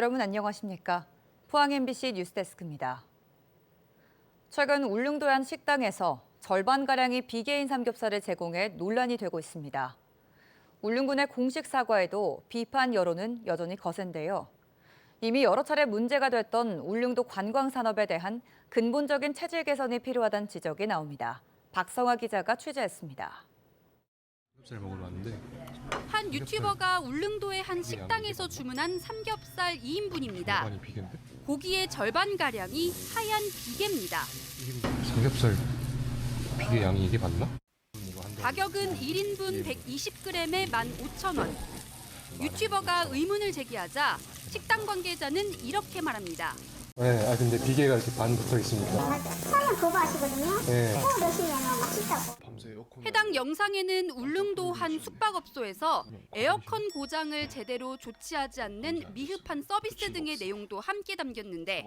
여러분 안녕하십니까? 포항 MBC 뉴스데스크입니다. 최근 울릉도의 한 식당에서 절반가량이 비계인 삼겹살을 제공해 논란이 되고 있습니다. 울릉군의 공식 사과에도 비판 여론은 여전히 거센데요. 이미 여러 차례 문제가 됐던 울릉도 관광산업에 대한 근본적인 체질 개선이 필요하다는 지적이 나옵니다. 박성화 기자가 취재했습니다. 삼겹살 먹으러 왔는데 한 유튜버가 울릉도의 한 식당에서 주문한 삼겹살 2인분입니다. 많이 비싼데? 고기의 절반 가량이 하얀 비계입니다. 삼겹살 비계 양이 이게 맞나? 가격은 1인분 120g에 15,000원. 유튜버가 의문을 제기하자 식당 관계자는 이렇게 말합니다. 네, 아 근데 비계가 이렇게 반 붙어 있으니까. 처음에 그거 하시거든요. 네. 그거 넣으시면 맛있다고. 밤새 에어컨. 해당 영상에는 울릉도 한 숙박업소에서 에어컨 고장을 제대로 조치하지 않는 미흡한 서비스 등의 내용도 함께 담겼는데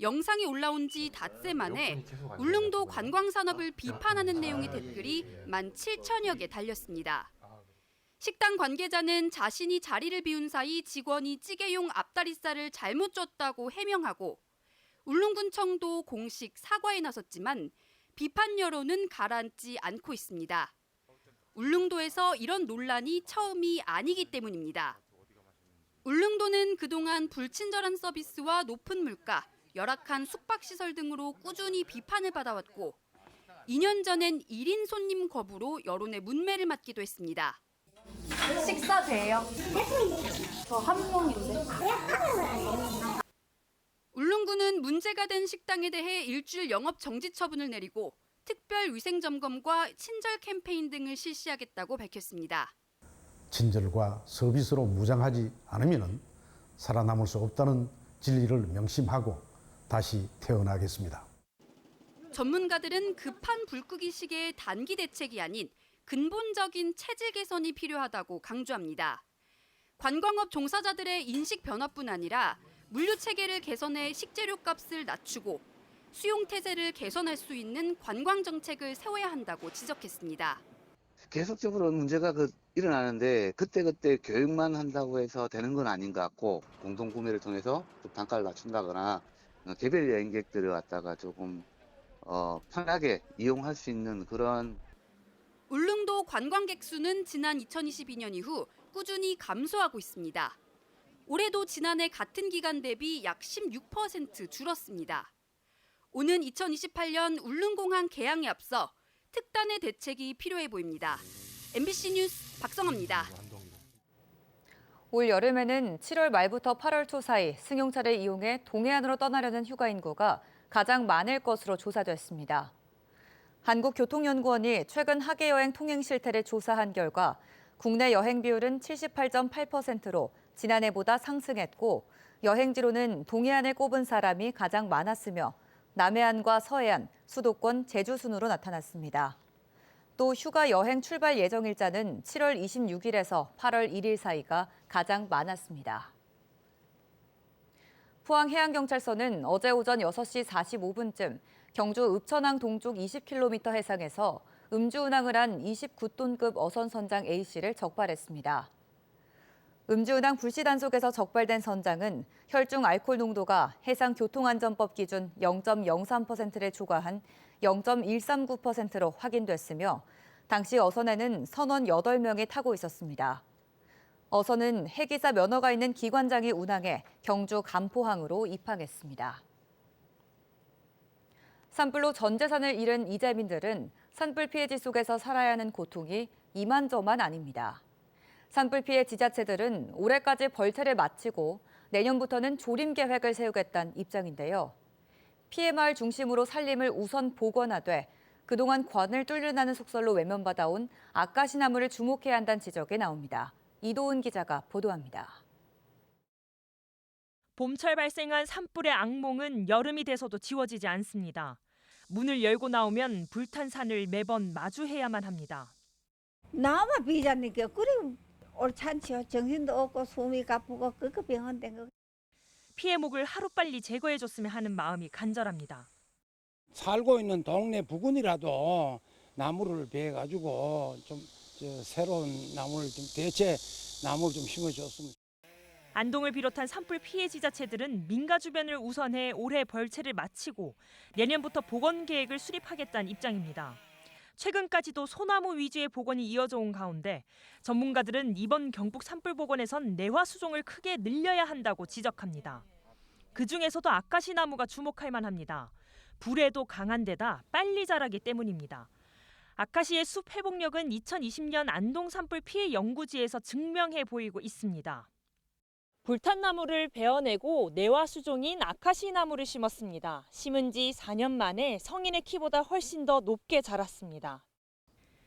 영상이 올라온 지 닷새 만에 울릉도 관광산업을 비판하는 내용의 댓글이 17,000여 개 달렸습니다. 식당 관계자는 자신이 자리를 비운 사이 직원이 찌개용 앞다리살을 잘못 줬다고 해명하고 울릉군청도 공식 사과에 나섰지만 비판 여론은 가라앉지 않고 있습니다. 울릉도에서 이런 논란이 처음이 아니기 때문입니다. 울릉도는 그동안 불친절한 서비스와 높은 물가, 열악한 숙박시설 등으로 꾸준히 비판을 받아왔고 2년 전엔 1인 손님 거부로 여론의 문매를 맞기도 했습니다. 식사 돼요? 저 한 명인데. 울릉군은 문제가 된 식당에 대해 일주일 영업 정지 처분을 내리고 특별 위생 점검과 친절 캠페인 등을 실시하겠다고 밝혔습니다. 친절과 서비스로 무장하지 않으면 살아남을 수 없다는 진리를 명심하고 다시 태어나겠습니다. 전문가들은 급한 불 끄기 시기의 단기 대책이 아닌 근본적인 체질 개선이 필요하다고 강조합니다. 관광업 종사자들의 인식 변화뿐 아니라 물류 체계를 개선해 식재료 값을 낮추고 수용 태세를 개선할 수 있는 관광 정책을 세워야 한다고 지적했습니다. 계속적으로 문제가 그 일어나는데 그때그때 교육만 한다고 해서 되는 건 아닌 것 같고 공동 구매를 통해서 좀 단가를 낮춘다거나 어, 개별 여행객들을 갖다가 조금 어, 편하게 이용할 수 있는 그런 울릉도 관광객 수는 지난 2022년 이후 꾸준히 감소하고 있습니다. 올해도 지난해 같은 기간 대비 약 16% 줄었습니다. 오는 2028년 울릉공항 개항에 앞서 특단의 대책이 필요해 보입니다. MBC 뉴스 박성아입니다. 올 여름에는 7월 말부터 8월 초 사이 승용차를 이용해 동해안으로 떠나려는 휴가 인구가 가장 많을 것으로 조사됐습니다. 한국교통연구원이 최근 하계 여행 통행 실태를 조사한 결과 국내 여행 비율은 78.8%로 지난해보다 상승했고 여행지로는 동해안을 꼽은 사람이 가장 많았으며 남해안과 서해안, 수도권, 제주 순으로 나타났습니다. 또 휴가 여행 출발 예정 일자는 7월 26일에서 8월 1일 사이가 가장 많았습니다. 포항해양경찰서는 어제 오전 6시 45분쯤 경주 읍천항 동쪽 20km 해상에서 음주운항을 한 29톤급 어선 선장 A씨를 적발했습니다. 음주운항 불시 단속에서 적발된 선장은 혈중 알코올 농도가 해상 교통안전법 기준 0.03%를 초과한 0.139%로 확인됐으며 당시 어선에는 선원 8명이 타고 있었습니다. 어선은 해기사 면허가 있는 기관장이 운항해 경주 간포항으로 입항했습니다. 산불로 전 재산을 잃은 이재민들은 산불 피해 지 속에서 살아야 하는 고통이 이만저만 아닙니다. 산불 피해 지자체들은 올해까지 벌채를 마치고 내년부터는 조림 계획을 세우겠다는 입장인데요. 피해 마을 중심으로 살림을 우선 복원하되 그동안 관을 뚫려나는 속설로 외면받아온 아까시 나무를 주목해야 한다는 지적이 나옵니다. 이도훈 기자가 보도합니다. 봄철 발생한 산불의 악몽은 여름이 돼서도 지워지지 않습니다. 문을 열고 나오면 불탄 산을 매번 마주해야만 합니다. 나만 비자니까 그리 옳잖지요. 정신도 없고 숨이 가쁘고 그거 병원 된 거. 피해목을 하루빨리 제거해줬으면 하는 마음이 간절합니다. 살고 있는 동네 부근이라도 나무를 베 가지고 좀 저 새로운 나무를 좀 대체 나무를 좀 심어줬으면 안동을 비롯한 산불 피해 지자체들은 민가 주변을 우선해 올해 벌채를 마치고 내년부터 복원 계획을 수립하겠다는 입장입니다. 최근까지도 소나무 위주의 복원이 이어져 온 가운데 전문가들은 이번 경북 산불 복원에선 내화 수종을 크게 늘려야 한다고 지적합니다. 그 중에서도 아카시 나무가 주목할 만합니다. 불에도 강한 데다 빨리 자라기 때문입니다. 아카시의 숲 회복력은 2020년 안동 산불 피해 연구지에서 증명해 보이고 있습니다. 불탄 나무를 베어내고 내화 수종인 아카시 나무를 심었습니다. 심은 지 4년 만에 성인의 키보다 훨씬 더 높게 자랐습니다.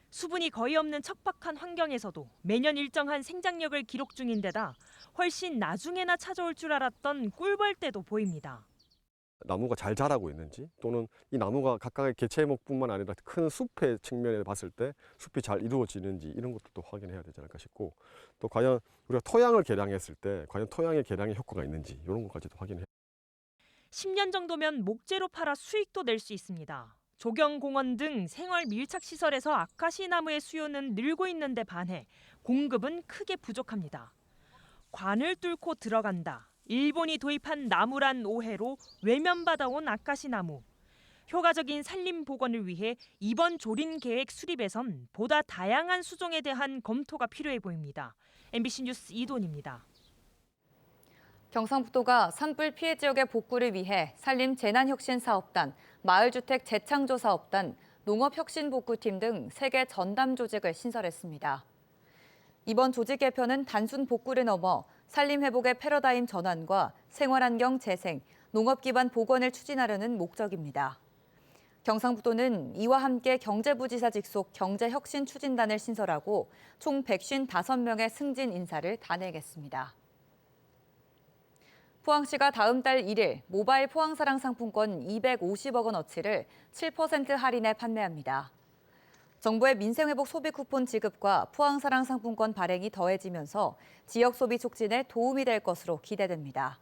수분이 거의 없는 척박한 환경에서도 매년 일정한 생장력을 기록 중인데다 훨씬 나중에나 찾아올 줄 알았던 꿀벌떼도 보입니다. 나무가 잘 자라고 있는지 또는 이 나무가 각각의 개체목뿐만 아니라 큰 숲의 측면에 봤을 때 숲이 잘 이루어지는지 이런 것도 또 확인해야 되지 않을까 싶고 또 과연 우리가 토양을 개량했을 때 과연 토양의 개량에 효과가 있는지 이런 것까지도 확인해 10년 정도면 목재로 팔아 수익도 낼 수 있습니다. 조경공원 등 생활 밀착 시설에서 아카시 나무의 수요는 늘고 있는데 반해 공급은 크게 부족합니다. 관을 뚫고 들어간다. 일본이 도입한 나무란 오해로 외면받아온 아카시 나무. 효과적인 산림 복원을 위해 이번 조린 계획 수립에선 보다 다양한 수종에 대한 검토가 필요해 보입니다. MBC 뉴스 이돈입니다. 경상북도가 산불 피해 지역의 복구를 위해 산림 재난혁신 사업단, 마을주택 재창조 사업단, 농업혁신복구팀 등세개 전담 조직을 신설했습니다. 이번 조직 개편은 단순 복구를 넘어 산림 회복의 패러다임 전환과 생활환경 재생, 농업 기반 복원을 추진하려는 목적입니다. 경상북도는 이와 함께 경제부지사 직속 경제혁신추진단을 신설하고 총 155명의 승진 인사를 단행했습니다. 포항시가 다음 달 1일 모바일 포항사랑 상품권 250억 원 어치를 7% 할인해 판매합니다. 정부의 민생회복 소비 쿠폰 지급과 포항사랑 상품권 발행이 더해지면서 지역 소비 촉진에 도움이 될 것으로 기대됩니다.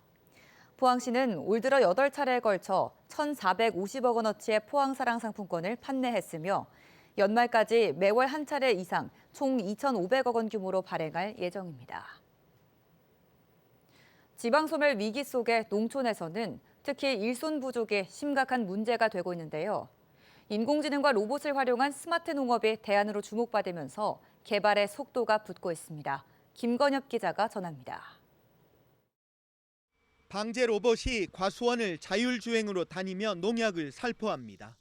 포항시는 올 들어 8차례에 걸쳐 1,450억 원어치의 포항사랑 상품권을 판매했으며 연말까지 매월 한 차례 이상 총 2,500억 원 규모로 발행할 예정입니다. 지방소멸 위기 속에 농촌에서는 특히 일손 부족이 심각한 문제가 되고 있는데요. 인공지능과 로봇을 활용한 스마트 농업이 대안으로 주목받으면서 개발의 속도가 붙고 있습니다. 김건엽 기자가 전합니다. 방제 로봇이 과수원을 자율주행으로 다니며 농약을 살포합니다.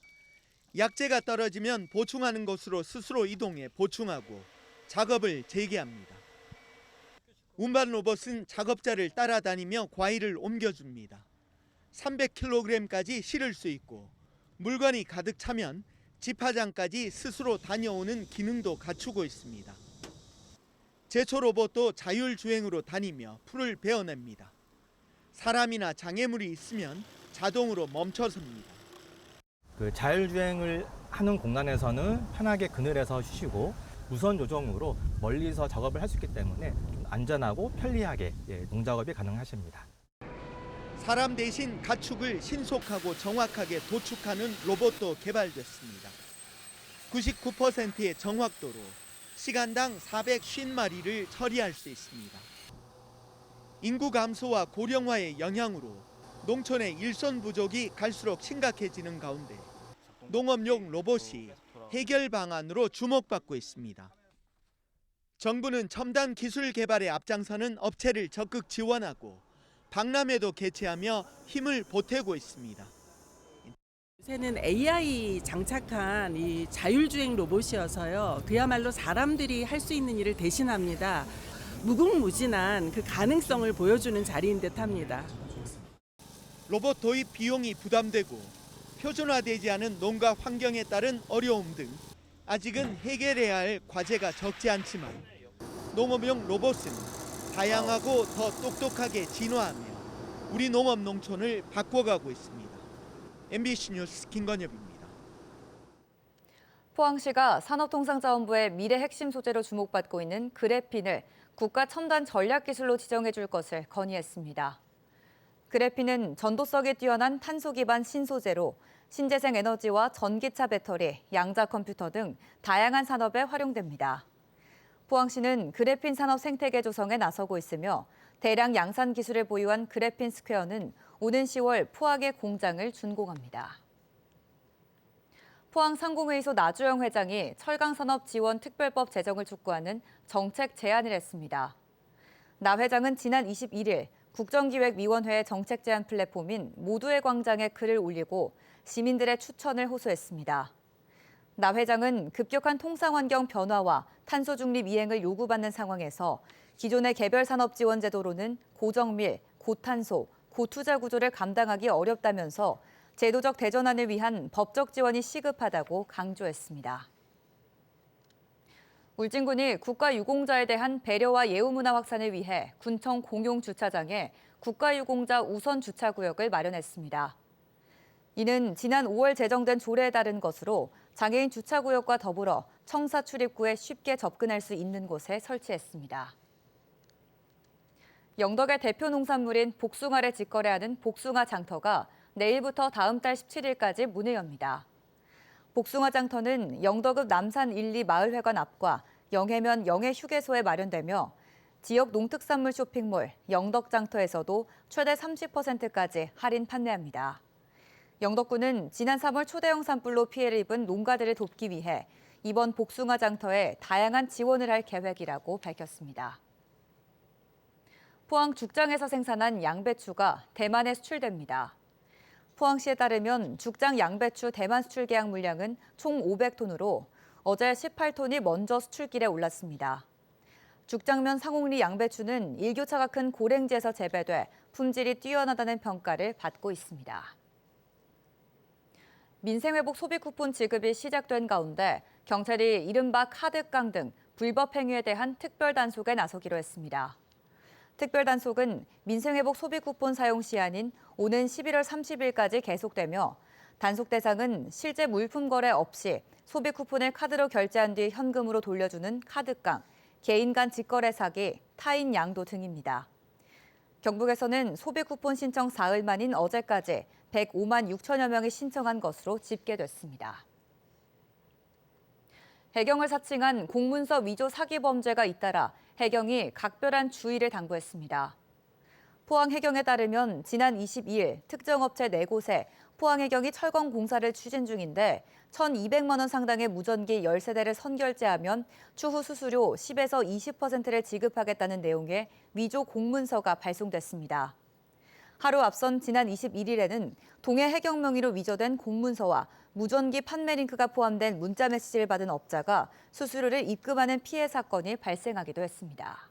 약재가 떨어지면 보충하는 곳으로 스스로 이동해 보충하고 작업을 재개합니다. 운반 로봇은 작업자를 따라다니며 과일을 옮겨줍니다. 300kg까지 실을 수 있고 물건이 가득 차면 집화장까지 스스로 다녀오는 기능도 갖추고 있습니다. 제초 로봇도 자율주행으로 다니며 풀을 베어냅니다. 사람이나 장애물이 있으면 자동으로 멈춰섭니다. 그 자율주행을 하는 공간에서는 편하게 그늘에서 쉬시고 무선 조종으로 멀리서 작업을 할 수 있기 때문에 좀 안전하고 편리하게 예, 농작업이 가능하십니다. 사람 대신 가축을 신속하고 정확하게 도축하는 로봇도 개발됐습니다. 99%의 정확도로 시간당 450마리를 처리할 수 있습니다. 인구 감소와 고령화의 영향으로 농촌의 일손 부족이 갈수록 심각해지는 가운데 농업용 로봇이 해결 방안으로 주목받고 있습니다. 정부는 첨단 기술 개발에 앞장서는 업체를 적극 지원하고 박람회도 개최하며 힘을 보태고 있습니다. 요새는 AI 장착한 이 자율주행 로봇이어서요. 그야말로 사람들이 할 수 있는 일을 대신합니다. 무궁무진한 그 가능성을 보여주는 자리인 듯합니다. 로봇 도입 비용이 부담되고 표준화되지 않은 농가 환경에 따른 어려움 등 아직은 해결해야 할 과제가 적지 않지만 농업용 로봇은 다양하고 더 똑똑하게 진화하며 우리 농업 농촌을 바꿔가고 있습니다. MBC 뉴스 김건엽입니다. 포항시가 산업통상자원부의 미래 핵심 소재로 주목받고 있는 그래핀을 국가 첨단 전략 기술로 지정해 줄 것을 건의했습니다. 그래핀은 전도성이 뛰어난 탄소 기반 신소재로 신재생 에너지와 전기차 배터리, 양자 컴퓨터 등 다양한 산업에 활용됩니다. 포항시는 그래핀 산업 생태계 조성에 나서고 있으며 대량 양산 기술을 보유한 그래핀 스퀘어는 오는 10월 포항에 공장을 준공합니다. 포항 상공회의소 나주영 회장이 철강산업 지원 특별법 제정을 촉구하는 정책 제안을 했습니다. 나 회장은 지난 21일 국정기획위원회 정책 제안 플랫폼인 모두의 광장에 글을 올리고 시민들의 추천을 호소했습니다. 나 회장은 급격한 통상 환경 변화와 탄소 중립 이행을 요구받는 상황에서 기존의 개별 산업 지원 제도로는 고정밀, 고탄소, 고투자 구조를 감당하기 어렵다면서 제도적 대전환을 위한 법적 지원이 시급하다고 강조했습니다. 울진군이 국가유공자에 대한 배려와 예우 문화 확산을 위해 군청 공용 주차장에 국가유공자 우선 주차 구역을 마련했습니다. 이는 지난 5월 제정된 조례에 따른 것으로 장애인 주차 구역과 더불어 청사 출입구에 쉽게 접근할 수 있는 곳에 설치했습니다. 영덕의 대표 농산물인 복숭아를 직거래하는 복숭아 장터가 내일부터 다음 달 17일까지 문을 엽니다. 복숭아 장터는 영덕읍 남산 1, 2 마을회관 앞과 영해면 영해 휴게소에 마련되며 지역 농특산물 쇼핑몰 영덕장터에서도 최대 30%까지 할인 판매합니다. 영덕군은 지난 3월 초대형 산불로 피해를 입은 농가들을 돕기 위해 이번 복숭아 장터에 다양한 지원을 할 계획이라고 밝혔습니다. 포항 죽장에서 생산한 양배추가 대만에 수출됩니다. 포항시에 따르면 죽장 양배추 대만 수출 계약 물량은 총 500톤으로 어제 18톤이 먼저 수출길에 올랐습니다. 죽장면 상홍리 양배추는 일교차가 큰 고랭지에서 재배돼 품질이 뛰어나다는 평가를 받고 있습니다. 민생회복 소비 쿠폰 지급이 시작된 가운데 경찰이 이른바 카드깡 등 불법 행위에 대한 특별 단속에 나서기로 했습니다. 특별 단속은 민생회복 소비 쿠폰 사용 시한인 오는 11월 30일까지 계속되며 단속 대상은 실제 물품 거래 없이 소비 쿠폰을 카드로 결제한 뒤 현금으로 돌려주는 카드깡, 개인 간 직거래 사기, 타인 양도 등입니다. 경북에서는 소비 쿠폰 신청 사흘 만인 어제까지 105만 6천여 명이 신청한 것으로 집계됐습니다. 해경을 사칭한 공문서 위조 사기 범죄가 잇따라 해경이 각별한 주의를 당부했습니다. 포항해경에 따르면 지난 22일 특정 업체 4곳에 포항해경이 철거 공사를 추진 중인데 1,200만 원 상당의 무전기 13대를 선결제하면 추후 수수료 10에서 20%를 지급하겠다는 내용의 위조 공문서가 발송됐습니다. 하루 앞선 지난 21일에는 동해 해경 명의로 위조된 공문서와 무전기 판매 링크가 포함된 문자 메시지를 받은 업자가 수수료를 입금하는 피해 사건이 발생하기도 했습니다.